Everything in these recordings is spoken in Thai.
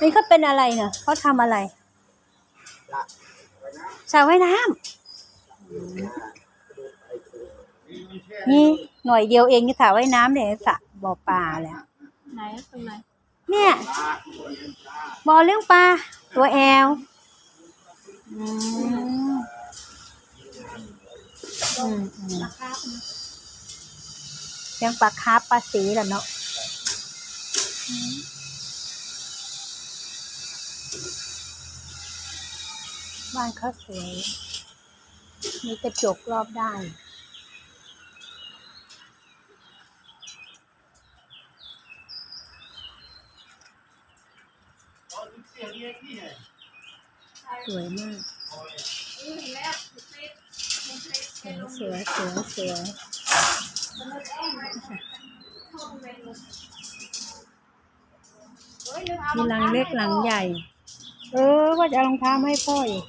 นี่เขาเป็นอะไรเนาะเขาทำอะไรสระว่ายน้ำนี่หน่อยเดียวเองจะสระว่ายน้ำเนี่ยสระบ่อปลาแล้วไหนตรงไหนเนี่ยบ่อเลี้ยงปลาตัวแอลอืมอืมอืมราคาเป็นเลี้ยงปลาคาร์ฟปลาสีแหละเนาะอืม บ้านเขาสวย มีกระจกรอบด้านสวยมากสวยสวยสวยสวยมีหลังเล็กหลังใหญ่ เออ ว่าจะเอารองเท้ามาให้พ่ออยู่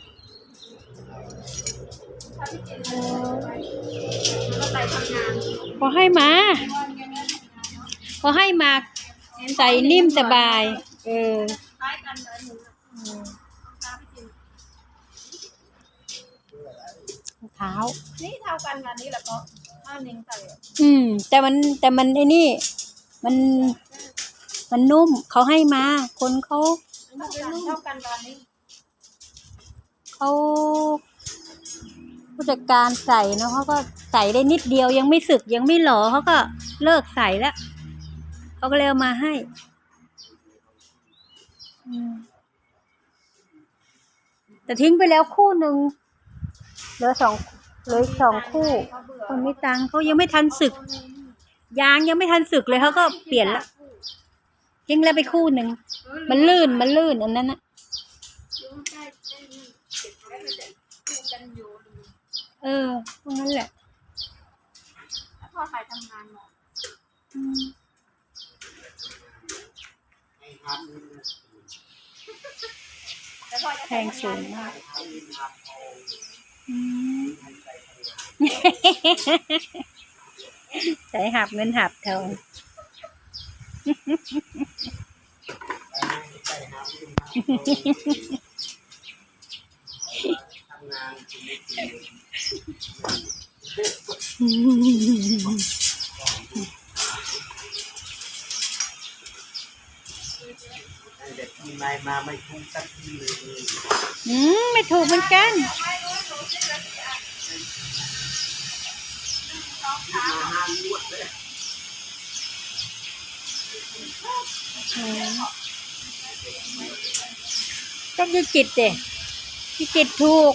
เออก็ไปทำงานขอให้มาขอให้มาใส่นิ่มสบาย เออคล้ายกันเลยหนูอืมราคาไม่จริงรองเท้า นี่เท่ากันงานนี้แหละก็ห้าหนึ่งใส่อืม แต่มันแต่มันไอ้นี่ มัน มันนุ่มเขาให้มา คนเขา เท่ากันเท่ากันตอนนี้เขาผู้จัดการใส่เนะเขาก็ใส่ได้นิดเดียวยังไม่สึกยังไม่หล่อเขาก็เลิกใส่แล้วเขาก็เลยเอามาให้แต่ทิ้งไปแล้วคู่หนึ่งเหลือสองเหลือสองคู่คนไม่ตังเขายังไม่ทันสึก ยางยังไม่ทันสึกเลยเขาก็เปลี่ยนละ ทิ้งแล้วไปคู่หนึ่ง มันลื่น มันลื่นอันนั้นนะเอเออพวกนั้นแหละแล้วพ่อใครทำงานหมดอืมแพงสูงมากใส่หับเงินหับทอง เด็กมีนายมาไม่ถูกสักทีเลย อืมไม่ถูกเหมือนกันมาห้ามวดเลย อืม ก็ยิจิตเด้ยิจิตถูก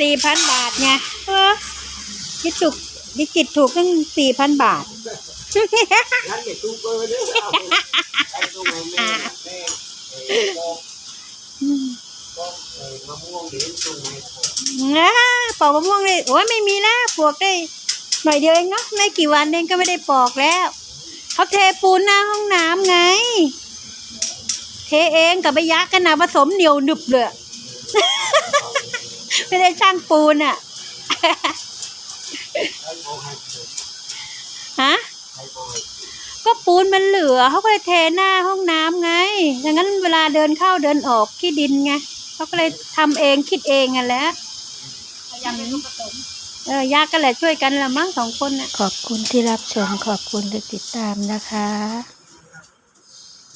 สี่พันบาทไงเออยิจุกยิจิตถูกตั้งสี่พันบาทงั้นเด็กถูกเบอร์ด้วยเอาไอ้ตรงไหนแม่แม่เอ้ปอกปอกเอ้มะม่วงเดี๋ยวตรงไหนปอกนะปอกมะม่วงเลยโอ้ยไม่มีแล้วปลวกได้หน่อยเดียวเองเนาะไม่กี่วันเองก็ไม่ได้ปอกแล้วเขาเทปูนหน้าห้องน้ำไง เทเองกับใบยักษ์กันนะผสมเหนียวหนึบเลย ไม่ได้ช่างปูนอะให้ปอกให้เถอะฮะให้ปอกให้ก็ปูนมันเหลือเขาก็เลยเทหน้าห้องน้ำไงดังนั้นเวลาเดินเข้าเดินออกขี้ดินไงเขาก็เลยทำเองคิดเองอะแหล้วพยายามเป็นลูกผสมเออยากกันแหละช่วยกันละมั้งสองคนน่ะขอบคุณที่รับชมขอบคุณที่ติดตามนะคะ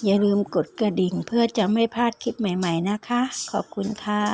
อย่าลืมกดกระดิ่งเพื่อจะไม่พลาดคลิปใหม่ ๆ นะคะ ขอบคุณค่ะ